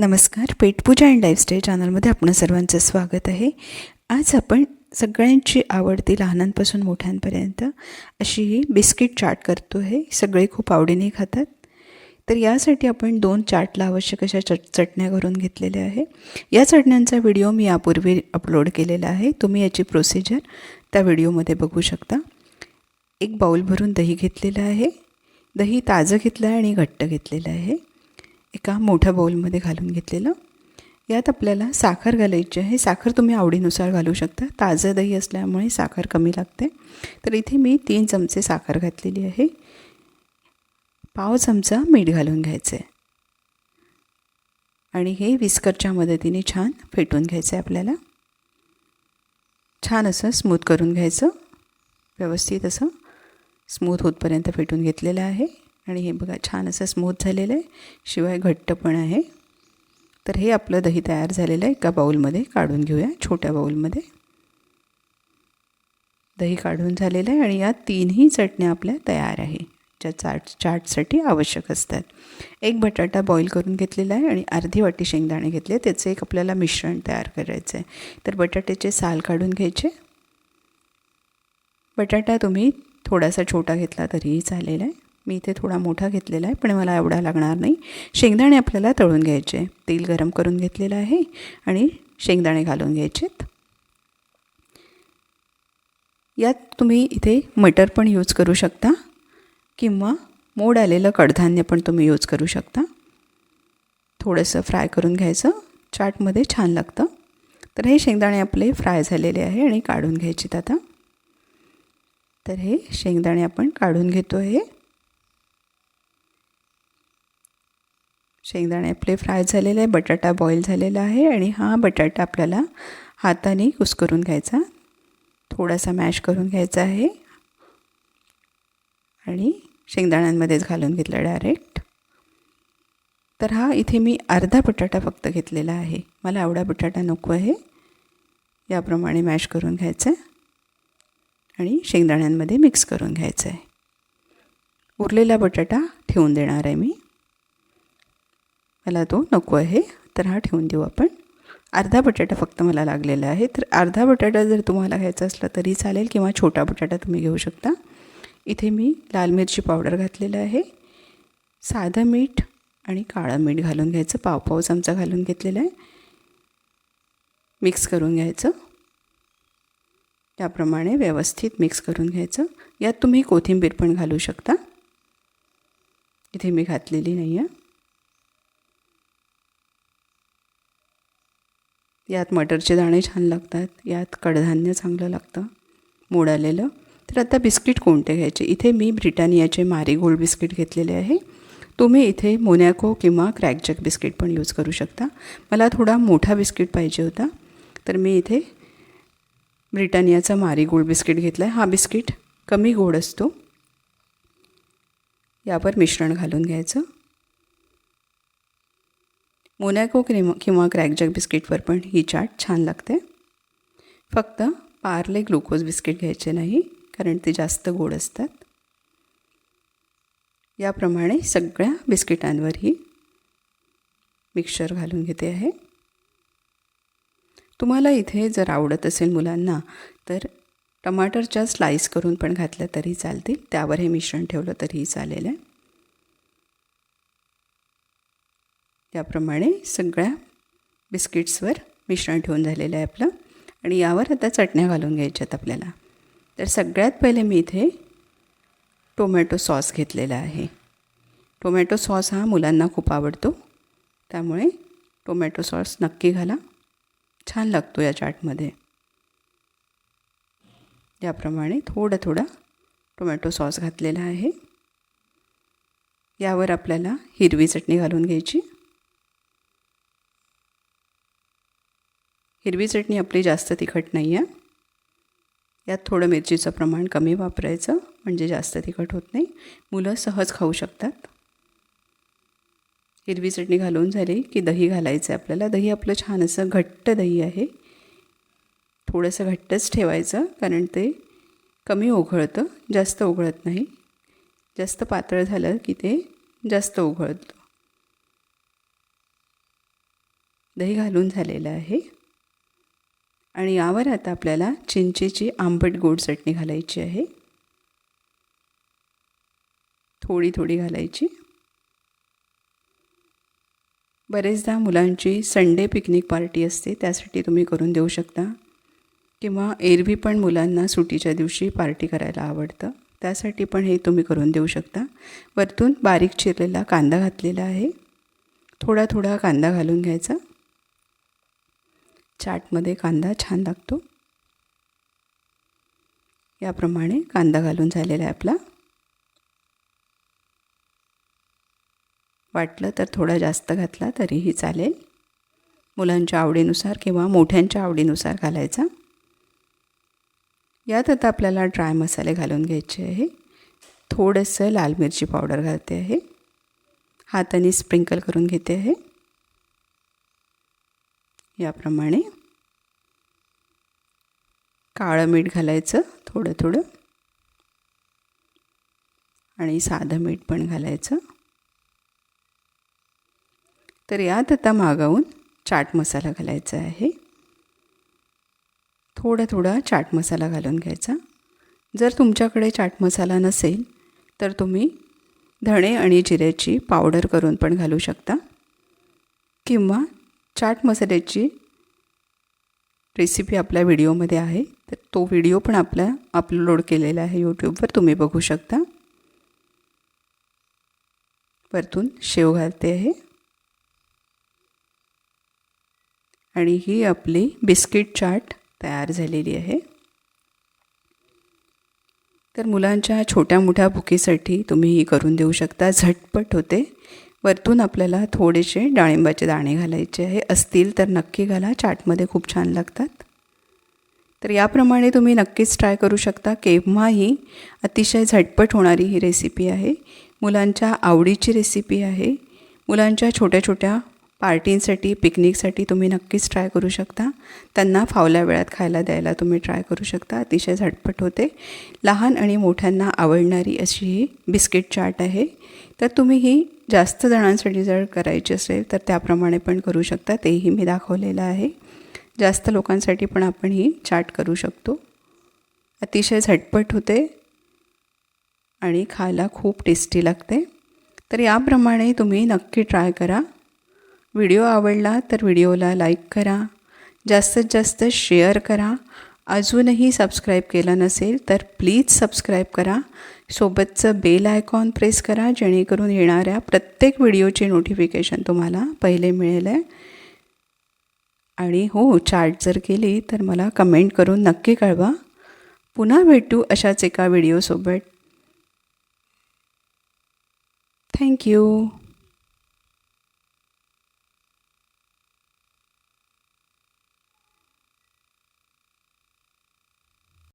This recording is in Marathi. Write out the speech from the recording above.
नमस्कार पेटपूजा अँड लाईफस्टाईल चॅनलमध्ये आपण सर्वांचं स्वागत आहे. आज आपण सगळ्यांची आवडती लहानांपासून मोठ्यांपर्यंत अशी ही बिस्किट चाट करतो आहे सगळे खूप आवडीने खातात. तर यासाठी आपण दोन चाटला आवश्यक अशा चट चटण्या करून घेतलेल्या आहे. या चटण्यांचा व्हिडिओ मी यापूर्वी अपलोड केलेला आहे. तुम्ही याची प्रोसिजर त्या व्हिडिओमध्ये बघू शकता. एक बाऊल भरून दही घेतलेलं आहे. दही ताजं घेतलं आहे आणि घट्ट घेतलेलं आहे. एका मोठ्या बाऊलमध्ये घालून घेतलेलं. यात आपल्याला साखर घालायची आहे. साखर तुम्ही आवडीनुसार घालू शकता. ताजं दही असल्यामुळे साखर कमी लागते. तर इथे मी तीन चमचे साखर घातलेली आहे. पाव चमचा मीठ घालून घ्यायचं आहे. आणि हे विस्करच्या मदतीने छान फेटून घ्यायचं आहे आपल्याला. छान असं स्मूथ करून घ्यायचं. व्यवस्थित असं स्मूथ होतपर्यंत फेटून घेतलेलं आहे. आणि हे बघा छान असं स्मूथ झालेलं आहे. शिवाय घट्ट पण आहे. तर हे आपलं दही तयार झालेलं आहे. एका बाऊलमध्ये काढून घेऊया छोट्या बाऊलमध्ये दही काढून झालेलं आहे आणि या तीनही चटण्या आपल्या तयार आहे ज्या चाट चाटसाठी आवश्यक असतात. एक बटाटा बॉईल करून घेतलेला आहे आणि अर्धी वाटी शेंगदाणे घेतले. त्याचं एक आपल्याला मिश्रण तयार करायचं आहे. तर बटाट्याचे साल काढून घ्यायचे. बटाटा तुम्ही थोडासा छोटा घेतला तरीही चालेल आहे. मी इथे थोडा मोठा घेतलेला आहे पण मला एवढा लागणार नाही. शेंगदाणे आपल्याला तळून घ्यायचे. तेल गरम करून घेतलेलं आहे आणि शेंगदाणे घालून घ्यायचेत. यात तुम्ही इथे मटर पण यूज करू शकता किंवा मोड आलेलं कडधान्य पण तुम्ही यूज करू शकता. थोडंसं फ्राय करून घ्यायचं. चाटमध्ये छान लागतं. तर हे शेंगदाणे आपले फ्राय झालेले आहे आणि काढून घ्यायचेत आता. तर हे शेंगदाणे आपण काढून घेतो आहे शेंगदाणे आपले फ्राय झालेले आहे बटाटा बॉईल झालेला आहे आणि हा बटाटा आपल्याला हाताने कुस्करून घ्यायचा. थोडासा मॅश करून घ्यायचा आहे. आणि शेंगदाण्यांमध्येच घालून घेतला डायरेक्ट तर हा इथे मी अर्धा बटाटा फक्त घेतलेला आहे. मला एवढा बटाटा नको आहे. याप्रमाणे मॅश करून घ्यायचं आहे आणि शेंगदाण्यांमध्ये मिक्स करून घ्यायचं आहे. उरलेला बटाटा ठेवून देणार आहे मी. मला तो नको आहे. तर हा ठेवून देऊ आपण. अर्धा बटाटा फक्त मला लागलेला आहे. तर अर्धा बटाटा जर तुम्हाला घ्यायचा असला तरी चालेल किंवा छोटा बटाटा तुम्ही घेऊ शकता. इथे मी लाल मिरची पावडर घातलेलं आहे. साधं मीठ आणि काळं मीठ घालून घ्यायचं. पाव पाव चमचा घालून घेतलेला आहे. मिक्स करून घ्यायचं. त्याप्रमाणे व्यवस्थित मिक्स करून घ्यायचं. यात तुम्ही कोथिंबीर पण घालू शकता. इथे मी घातलेली नाही आहे यात मटरचे दाणे छान लागतात यात कडधान्य चांगलं लागतं मोड आलेलं. तर आता बिस्किट कोणते घ्यायचे? इथे मी ब्रिटानियाचे मारी गोल्ड बिस्किट घेतलेले आहे. तुम्ही इथे मोनॅको किंवा क्रॅकजॅक बिस्किट पण यूज करू शकता. मला थोडा मोठा बिस्किट पाहिजे होता. तर मी इथे ब्रिटानियाचा मारी गोल्ड बिस्किट घेतला आहे हा बिस्किट कमी गोड असतो. यावर मिश्रण घालून घ्यायचं. मोनॅको क्रिम किंवा क्रॅकजॅक बिस्किटवर पण ही चाट छान लागते. फक्त पार्ले ग्लुकोज बिस्किट घ्यायचे नाही कारण ते जास्त गोड असतात. याप्रमाणे सगळ्या बिस्किटांवरही मिक्सचर घालून घेते आहे. तुम्हाला इथे जर आवडत असेल मुलांना तर टमाटरच्या स्लाईस करून पण घातल्या तरी चालतील. त्यावर हे मिश्रण ठेवलं तरीही चालेल. आहे त्याप्रमाणे सगळ्या बिस्किट्सवर मिश्रण ठेवून झालेलं आहे आपलं. आणि यावर आता चटण्या घालून घ्यायच्यात आपल्याला. तर सगळ्यात पहिले मी इथे टोमॅटो सॉस घेतलेला आहे. टोमॅटो सॉस हा मुलांना खूप आवडतो. त्यामुळे टोमॅटो सॉस नक्की घाला. छान लागतो या चाटमध्ये. याप्रमाणे थोडं थोडा टोमॅटो सॉस घातलेला आहे. यावर आपल्याला हिरवी चटणी घालून घ्यायची. हिरवी चटणी आपली जास्त तिखट नाही आहे यात थोडं मिरचीचं प्रमाण कमी वापरायचं म्हणजे जास्त तिखट होत नाही. मुलं सहज खाऊ शकतात. हिरवी चटणी घालून झाली की दही घालायचं आहे आपल्याला. दही आपलं छान असं घट्ट दही आहे. थोडंसं घट्टच ठेवायचं कारण ते कमी ओघळतं जास्त ओघळत नाही. जास्त पातळ झालं की ते जास्त ओघळतं दही घालून झालेलं आहे. आणि यावर आता आपल्याला चिंचेची आंबट गोड चटणी घालायची आहे. थोडी थोडी घालायची. बरेचदा मुलांची संडे पिकनिक पार्टी असते त्यासाठी तुम्ही करून देऊ शकता. किंवा एरवी पण मुलांना सुटीच्या दिवशी पार्टी करायला आवडतं. त्यासाठी पण हे तुम्ही करून देऊ शकता. वरतून बारीक चिरलेला कांदा घातलेला आहे. थोडा थोडा कांदा घालून घ्यायचा. चाटमध्ये कांदा छान लागतो. याप्रमाणे कांदा घालून झालेला आहे आपला. वाटलं तर थोडा जास्त घातला तरीही चालेल. मुलांच्या आवडीनुसार किंवा मोठ्यांच्या आवडीनुसार घालायचा. यात आता आपल्याला ड्राय मसाले घालून घ्यायचे आहे. थोडंसं लाल मिरची पावडर घालते आहे. हाताने स्प्रिंकल करून घेते आहे. याप्रमाणे काळं मीठ घालायचं थोडं थोडं. आणि साधं मीठ पण घालायचं. तर यात आता मागावून चाट मसाला घालायचा आहे. थोडा थोडा चाट मसाला घालून घ्यायचा. जर तुमच्याकडे चाट मसाला नसेल तर तुम्ही धणे आणि जिऱ्याची पावडर करून पण घालू शकता. किंवा चाट मसाल्याची रेसिपी आपल्या व्हिडिओमध्ये आहे. तर तो व्हिडिओ पण आपला अपलोड केलेला आहे यूट्यूबवर तुम्ही बघू शकता. वरतून शेव घालते आहे. आणि ही आपली बिस्किट चाट तयार झालेली आहे. तर मुलांच्या छोट्या मोठ्या भुकीसाठी तुम्ही ही करून देऊ शकता. झटपट होते. वरतून आपल्याला थोडेसे डाळिंबाचे दाणे घालायचे आहे. असतील तर नक्की घाला. चाटमध्ये खूप छान लागतात. तर याप्रमाणे तुम्ही नक्कीच ट्राय करू शकता. केव्हाही अतिशय झटपट होणारी ही रेसिपी आहे. मुलांच्या आवडीची रेसिपी आहे. मुलांच्या छोट्या छोट्या पार्टींसाठी पिकनिकसाठी तुम्ही नक्कीच ट्राय करू शकता. त्यांना फावल्या वेळात खायला द्यायला तुम्ही ट्राय करू शकता. अतिशय झटपट होते. लहान आणि मोठ्यांना आवडणारी अशी ही बिस्किट चाट आहे. तर तुम्ही ही जास्त जणांसाठी जर करायची असेल तर त्याप्रमाणे पण करू शकता. तेही मी दाखवलेलं आहे. जास्त लोकांसाठी पण आपण ही चाट करू शकतो. अतिशय झटपट होते आणि खायला खूप टेस्टी लागते. तर याप्रमाणे तुम्ही नक्की ट्राय करा. व्हिडिओ आवडला तर व्हिडिओला लाईक करा. जास्तीत जास्त शेअर करा. अजूनही सबस्क्राईब केलं नसेल तर प्लीज सबस्क्राईब करा. सोबतचं बेल आयकॉन प्रेस करा जेणेकरून येणाऱ्या प्रत्येक व्हिडिओची नोटिफिकेशन तुम्हाला पहिले मिळेल. आहे आणि हो चार्ट जर केली तर मला कमेंट करून नक्की कळवा. पुन्हा भेटू अशाच एका व्हिडिओसोबत थँक्यू